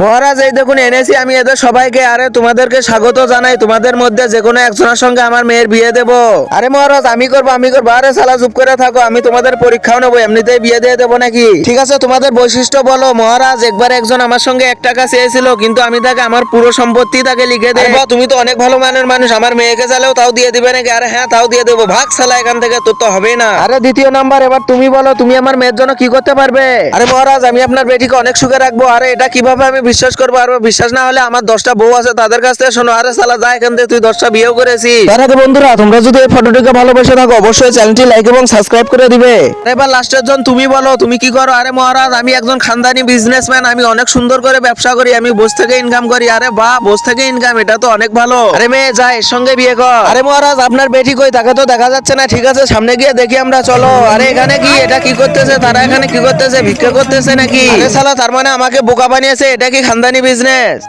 মহারাজ এই দেখুন এনেছি আমি এদের সবাইকে। আরে তোমাদেরকে স্বাগত জানাই। তোমাদের মধ্যে যে কোনো একজনের সঙ্গে আমার মেয়ের বিয়ে দেব। আরে মহারাজ আমি করব আমি করব। আরে সালা চুপ করে থাকো। আমি তোমাদের পরীক্ষাও নেব। এমনিতেই বিয়ে দিয়ে দেবো নাকি? ঠিক আছে তোমাদের বৈশিষ্ট্য বলো। মহারাজ একবার একজন আমার সঙ্গে এক টাকা চেয়েছিল কিন্তু আমি তাকে আমার পুরো সম্পত্তি তাকে লিখে দেয় বাহ, তুমি তো অনেক ভালো মানের মানুষ। আমার মেয়েকে চালেও তাও দিয়ে দিবে নাকি? আরে হ্যাঁ তাও দিয়ে দেবো। ভাগ সালা এখান থেকে তোর তো হবেই না। আরে দ্বিতীয় নাম্বার এবার তুমি বলো তুমি আমার মেয়ের জন্য কি করতে পারবে? আরে মহারাজ আমি আপনার বেটিকে অনেক সুখে রাখব। আরে এটা কীভাবে আমি বিশ্বাস করব আর বিশ্বাস না হলে আমার দশটা বউ আছে তাদের কাছ থেকে শোনো আরে সালা যা এখান থেকে তুই দশটা বিয়েও করেছি। তার আগে বন্ধুরা তোমরা যদি এই ফটোটিকে ভালোবেসে থাকো অবশ্যই চ্যানেলটি লাইক এবং সাবস্ক্রাইব করে দিবে। এবার লাস্টের জন তুমি বলো তুমি কি করো? আরে মহারাজ আমি একজন খানদানি বিজনেসম্যান আমি অনেক সুন্দর করে ব্যবসা করি আমি বস থেকে ইনকাম করি। আরে বাহ বস থেকে ইনকাম এটা তো অনেক ভালো। আরে মেয়ে যা এর সঙ্গে বিয়ে কর। আরে মহারাজ আপনার বেটি কই? তাকে তো দেখা যাচ্ছে না ঠিক আছে সামনে গিয়ে দেখি আমরা চলো। আরে এখানে কি? এটা কি করতেছে? তারা এখানে কি করতেছে? ভিক্ষা করতেছে নাকি? আরে সালা তার মানে আমাকে বোকা বানিয়েছে এটা কি খানদানি বিজনেস